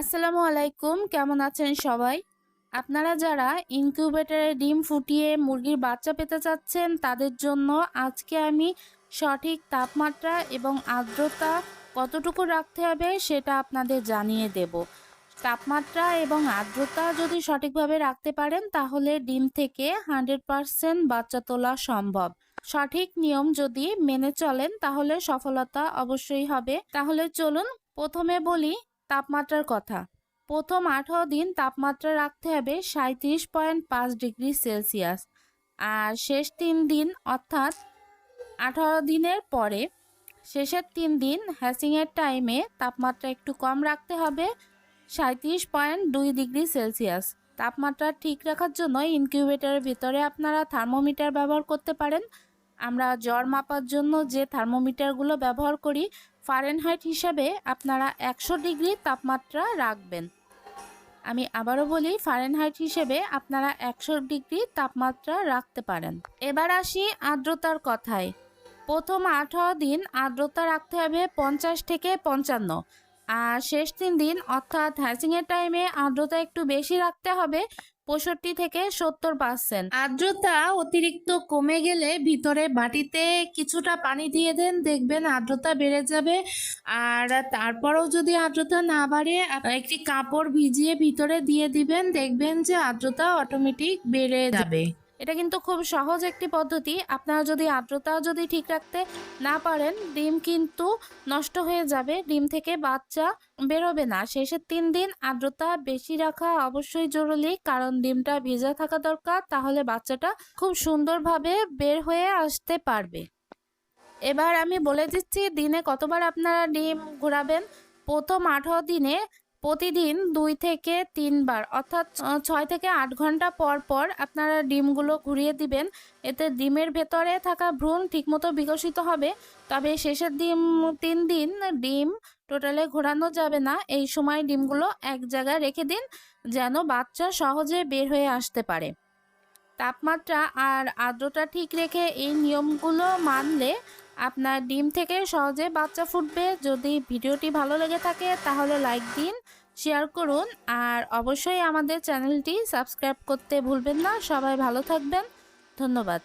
আসসালামু আলাইকুম, কেমন আছেন সবাই? আপনারা যারা ইনকিউবেটরে ডিম ফুটিয়ে মুরগির বাচ্চা পেতে চাচ্ছেন, তাদের জন্য আজকে আমি সঠিক তাপমাত্রা এবং আর্দ্রতা কতটুকু রাখতে হবে সেটা আপনাদের জানিয়ে দেব। তাপমাত্রা এবং আর্দ্রতা যদি সঠিকভাবে রাখতে পারেন, তাহলে ডিম থেকে হান্ড্রেড পারসেন্ট বাচ্চা তোলা সম্ভব। সঠিক নিয়ম যদি মেনে চলেন, তাহলে সফলতা অবশ্যই হবে। তাহলে চলুন, প্রথমে বলি তাপমাত্রার কথা। প্রথম আঠারো দিন তাপমাত্রা রাখতে হবে সাঁত্রিশ পয়েন্ট পাঁচ ডিগ্রি সেলসিয়াস। আর শেষ তিন দিন, অর্থাৎ আঠারো দিনের পরে, শেষের তিন দিন হ্যাসিংয়ের টাইমে তাপমাত্রা একটু কম রাখতে হবে সাঁত্রিশ পয়েন্ট দুই ডিগ্রি সেলসিয়াস। তাপমাত্রা ঠিক রাখার জন্য ইনকিউবেটরের ভিতরে আপনারা থার্মোমিটার ব্যবহার করতে পারেন। আমরা জ্বর মাপার জন্য যে থার্মোমিটারগুলো ব্যবহার করি ফারেনহাইট হিসাবে আপনারা একশো ডিগ্রি তাপমাত্রা রাখবেন। আমি আবারও বলি ফারেনহাইট হিসেবে আপনারা একশো ডিগ্রি তাপমাত্রা রাখতে পারেন। এবার আসি আর্দ্রতার কথায়। প্রথম আঠারো দিন আর্দ্রতা রাখতে হবে পঞ্চাশ থেকে পঞ্চান্ন। আর শেষ তিন দিন, অর্থাৎ হ্যাচিংয়ের টাইমে আর্দ্রতা একটু বেশি রাখতে হবে পঁয়ষট্টি থেকে সত্তর পার্সেন্ট আর্দ্রতা অতিরিক্ত কমে গেলে ভিতরে বাটিতে কিছুটা পানি দিয়ে দেন, দেখবেন আর্দ্রতা বেড়ে যাবে। আর তারপরেও যদি আর্দ্রতা না বাড়ে একটি কাপড় ভিজিয়ে ভিতরে দিয়ে দিবেন, দেখবেন যে আর্দ্রতা অটোমেটিক বেড়ে যাবে। এটা কিন্তু খুব সহজ একটি পদ্ধতি। আপনারা যদি আর্দ্রতা যদি ঠিক রাখতে না পারেন, ডিম কিন্তু নষ্ট হয়ে যাবে, ডিম থেকে বাচ্চা বেরোবে না। শেষের তিন দিন আর্দ্রতা বেশি রাখা অবশ্যই জরুরি, কারণ ডিমটা ভিজা থাকা দরকার, তাহলে বাচ্চাটা খুব সুন্দরভাবে বের হয়ে আসতে পারবে। এবার আমি বলে দিচ্ছি, দিনে কতবার আপনারা ডিম ঘোরাবেন? প্রথম আঠারো দিনে প্রতিদিন দুই থেকে তিনবার, অর্থাৎ ছয় থেকে আট ঘণ্টা পর পর আপনারা ডিমগুলো ঘুরিয়ে দিবেন। এতে ডিমের ভেতরে থাকা ভ্রূণ ঠিকমতো বিকশিত হবে। তবে শেষের ডিম, তিন দিন ডিম টোটালে ঘোরানো যাবে না। এই সময় ডিমগুলো এক জায়গায় রেখে দিন, যেন বাচ্চা সহজে বের হয়ে আসতে পারে। তাপমাত্রা আর আর্দ্রতা ঠিক রেখে এই নিয়মগুলো মানলে আপনার ডিম থেকে সহজে বাচ্চা ফুটবে। যদি ভিডিওটি ভালো লেগে থাকে, তাহলে লাইক দিন, শেয়ার করুন, আর অবশ্যই আমাদের চ্যানেলটি সাবস্ক্রাইব করতে ভুলবেন না। সবাই ভালো থাকবেন। ধন্যবাদ।